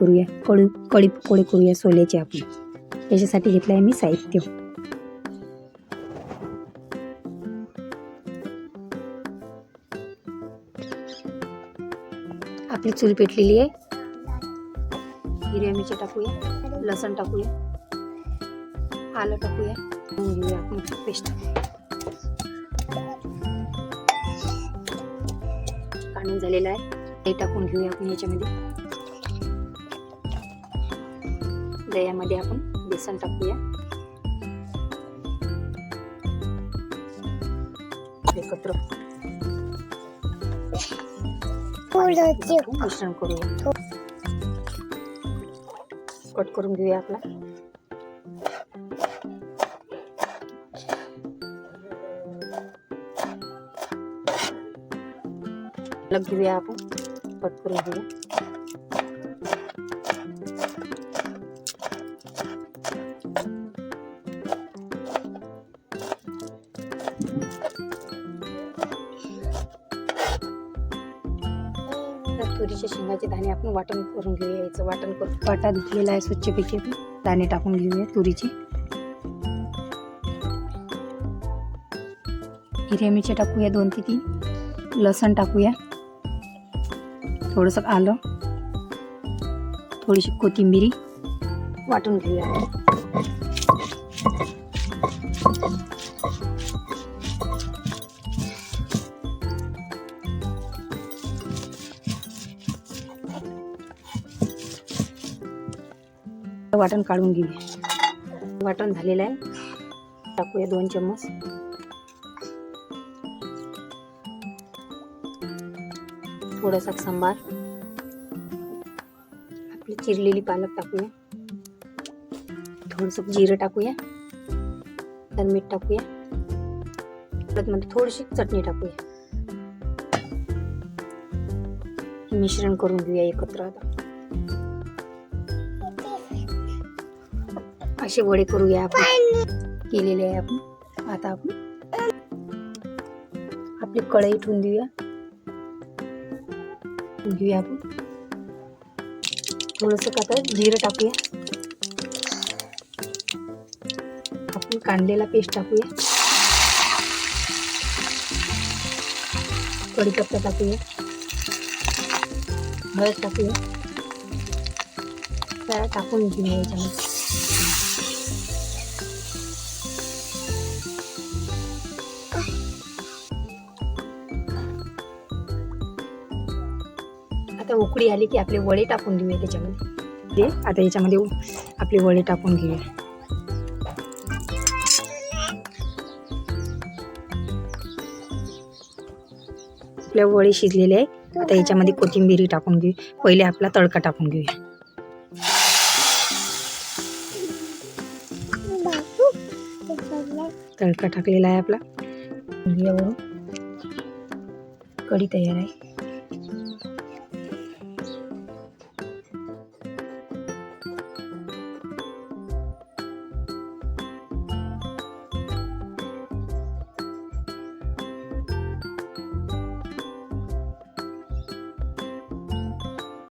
करूया. कळू कळी पकोडे करूया सोल्याचे आपण त्याच्यासाठी घेतलं आहे मी साहित्य. आपली चूल पेटलेली आहे. हिरव्या मिरच्या टाकूया लसण टाकूया आलं टाकूया घेऊया आपण पेस्ट काढून झालेलं आहे. ते टाकून घेऊया आपण याच्यामध्ये. दह्यामध्ये आपण बेसन टाकूया. एकत्र. मिश्रण करूया कट करून घेऊया आपला. अलग घेऊया आपण. कट करून घेऊया. तुरीच्या शेंगाचे दाणे आपण वाटण करून घेऊया. याचं वाटण करून वाटा धुतलेला आहे स्वच्छपैकी आपण दाणे टाकून घेऊया तुरीचे. हिरव्या मिरच्या टाकूया दोन ते तीन. लसण टाकूया. थोडंसं आलं. थोडीशी कोथिंबिरी. वाटून घेऊया. वाटण काढून घेऊया वाटण झालेलं आहे. टाकूया दोन चम्मच. थोडासा सांबार. आपली चिरलेली पालक टाकूया. थोडंसं जिरं टाकूया. तर मीठ टाकूया. परत मध्ये थोडीशी चटणी टाकूया. मिश्रण करून घेऊया एकत्र आता. असे वडे करूया आपण. केलेले आहे आपण. आता आपण आपली कढई ठेवून देऊया. घेऊया आपण. थोडस आता जिरं टाकूया. आपण कांदेला पेस्ट टाकूया. कढीपत्ता टाकूया. हळद टाकूया. टाकून घेऊया याच्यामध्ये. आता उकळी आली की आपले वडे टाकून घेऊया त्याच्यामध्ये. ते आता याच्यामध्ये आपले वडे टाकून घेऊया. आपल्या वडे शिजलेले आहे आता याच्यामध्ये कोथिंबिरी टाकून घेऊ. पहिले आपला तडका टाकून घेऊया. तडका टाकलेला आहे आपला. कढी तयार आहे.